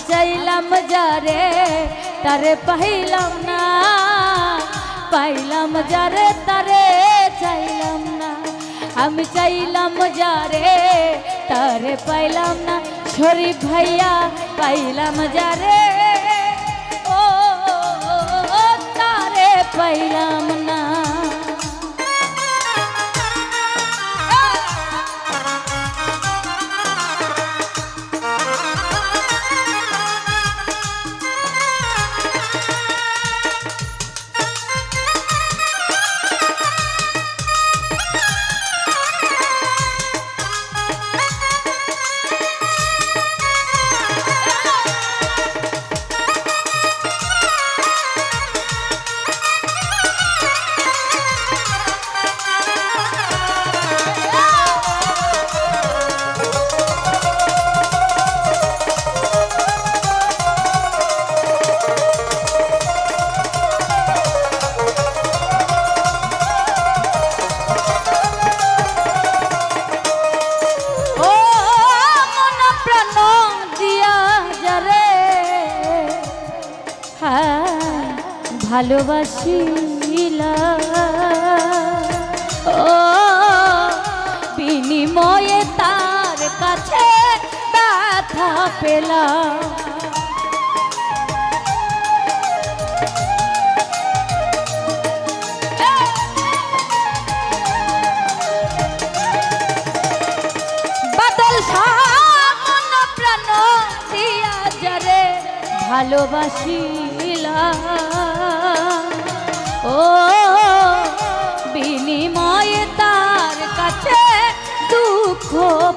চাইলাম যারে তারে পাইলাম না পাইলাম যারে তারে চাইলাম না আমি চাইলাম যারে তারে পাইলাম না শরীফ ভাইয়া পাইলাম যারে ও তারে পাইলাম ভালোবাসিলা ও বিনিময়ে তার কাছে ব্যথা পেলাম। ভালোবাসিলা। ও, বিনিময়ে তার কাছে দুঃখ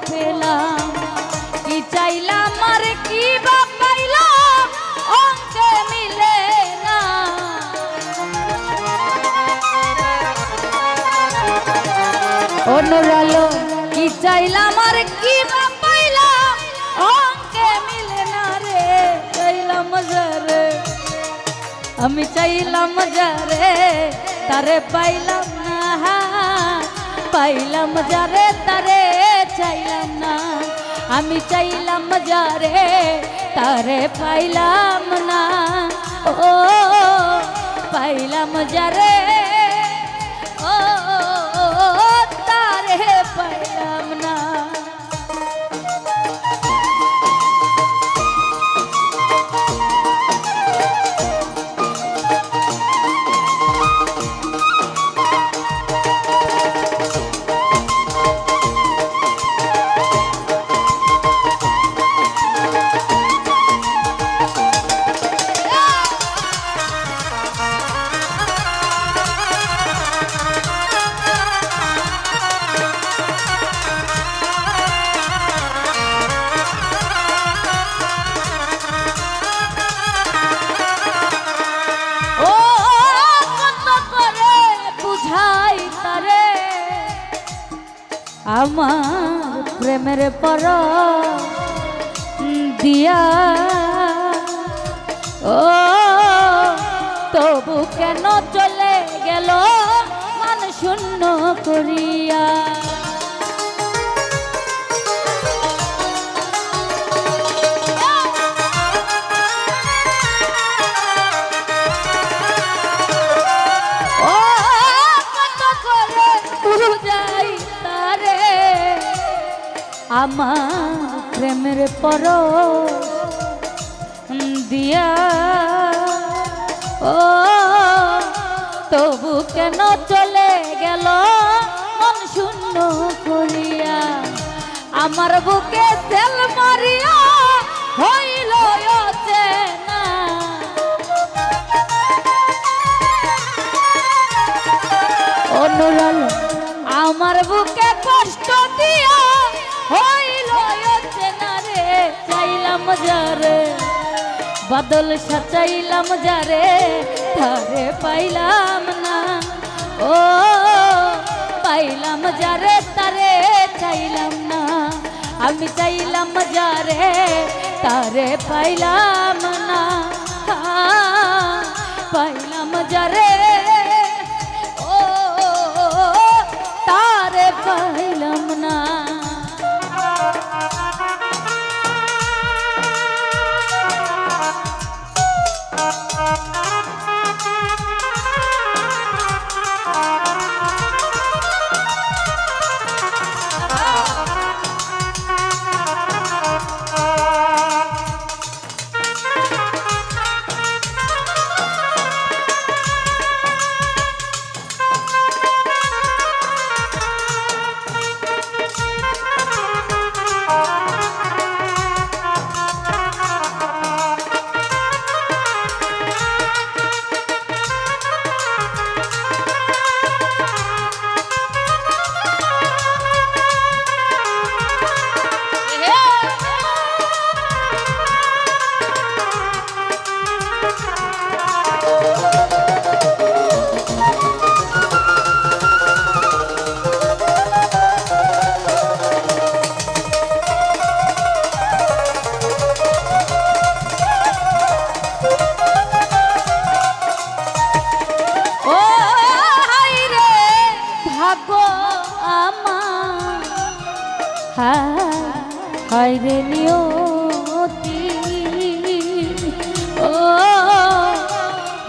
পেলাম। কি চাইলাম আর কি বা পাইলাম অনুরালো কি চাইলাম আর কি বা অঙ্কে মিলে না রে। চাইলাম যারে আমি চাইলাম যারে তারে পাইলাম না। পাইলাম যারে তারে চাইলাম না। আমি চাইলাম যারে তারে পাইলাম না। ও, পাইলাম যারে আমার প্রেমের পর দিয়া। ও তবু কেন চলে গেল? মান শূন্য করিয়া। আমার প্রেমের পর দিয়া। ও, তবু কেন চলে গেল মন শূন্য করিয়া? আমার বুকে তেল মারিয়া হইল অনুরাল আমার বুকে কষ্ট দিয়া হইল চেনা রে, চাইলাম যারে। বদল সাচাইলাম যারে তারে পাইলাম না। ও, পাইলাম যারে, তারে চাইলাম না। আমি চাইলাম যারে, তারে পাইলাম না। পাইলাম যারে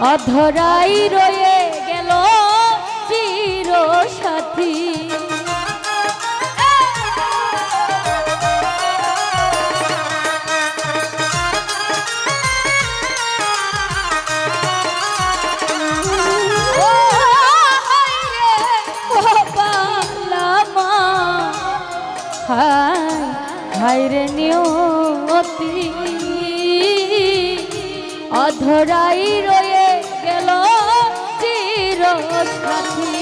অধরাই রয়ে গেল চির সাথী নিয়তি। অধরাই রয়ে সাথী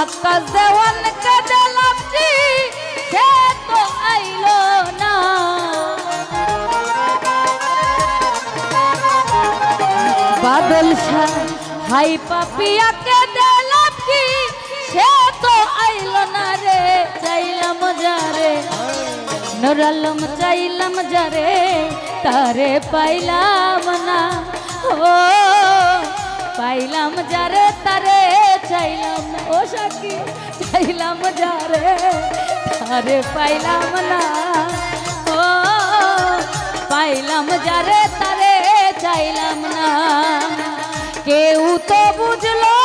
আকাশ দেওয়ান কাজে লাভছি সে তো আইলো না। বাদল শাহ, হাই পাপিয়াকে দিলাম কি সে তো আইল না রে। চাইলাম যারে নুরালম চাইলাম যারে, তারে পাইলাম না। ও পাইলাম যারে তারে, চাইলাম ও সাকি চাইলাম যারে তারে পাইলাম না। ও, পাইলাম যারে তারে, চাইলাম না। কেউ তো বুঝলো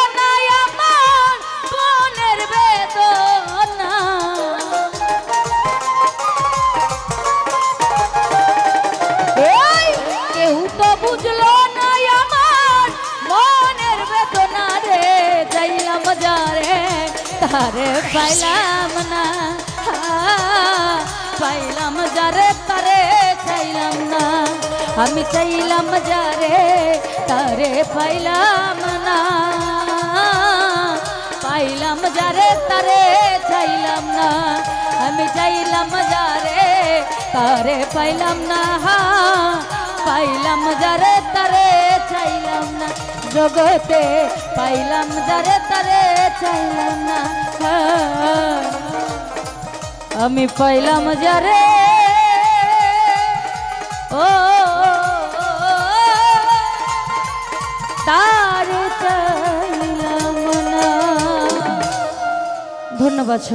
তারে পাইলাম না। পাইলাম যারে তারে চাইলাম না। আমি চাইলাম যারে, তারে পাইলাম না। পাইলাম যারে, তারে চাইলাম না। আমি চাইলাম যারে, তারে পাইলাম না। পাইলাম যারে, তারে চাইলাম না। জগতে পাইলাম যারে, তারে চাইলাম না আমি পাইলাম যারে ও তার ধন্যবাদ